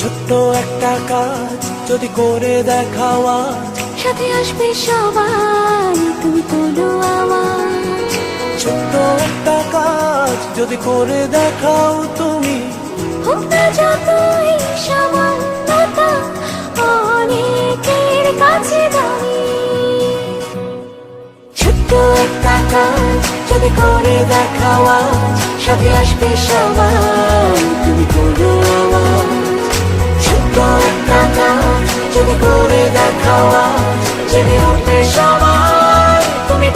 ছোট্ট একটা কাজ যদি করে দেখাও আজ। সাথে আসবে সবাই তুমি তোলো আওয়াজ ছোট্ট একটা কাজ যদি করে দেখাও তুমি। হোক না যতই সামান্যতা অনেকের কাছে দামি। ছোট্ট একটা কাজ যদি করে দেখাও আজ। সাথে আসবে সবাই তুমি করো কাজ যদি করে দেখাও আজ জেনে উঠবে সবাই তুমি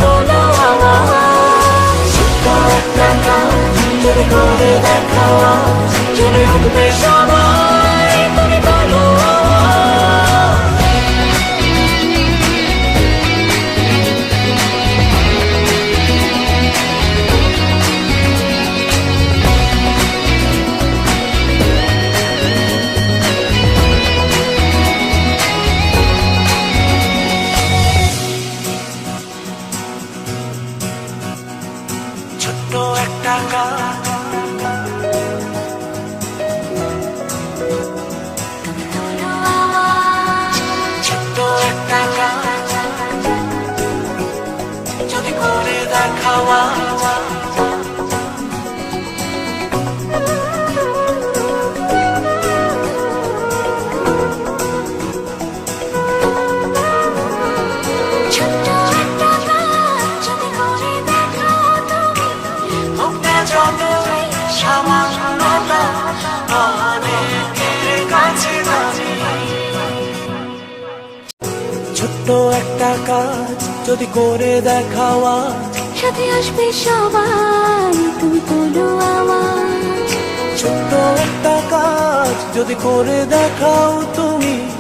ছোট্ট একটা কাজ যদি করে দেখাও আজ জেনে উঠবে সবাই ছোট্ট একটা আওয়াজ ছোট্ট একটা কাজ যদি করে দেখাও হোক সামান্যতা অনেকের কাছে দামি। ছোট্ট একটা কাজ যদি করে দেখাও আজ। সাথে আসবে সবাই তুমি তোলো আওয়াজ ছোট্ট একটা কাজ যদি করে দেখাও তুমি।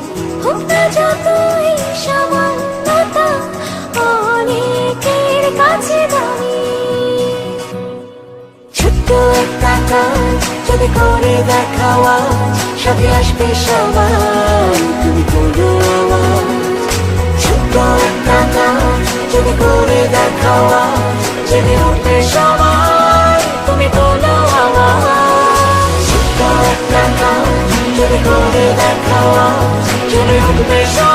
যদি করে দেখাও আজ সাথে আসবে সবাই। তুমি করো আওয়াজ ছোট্ট যদি করে দেখাও আজ জেনে উঠবে সবাই। তুমি তোলো আওয়াজ ছোট্ট যদি করে দেখাও জেনে উঠবে সবাই।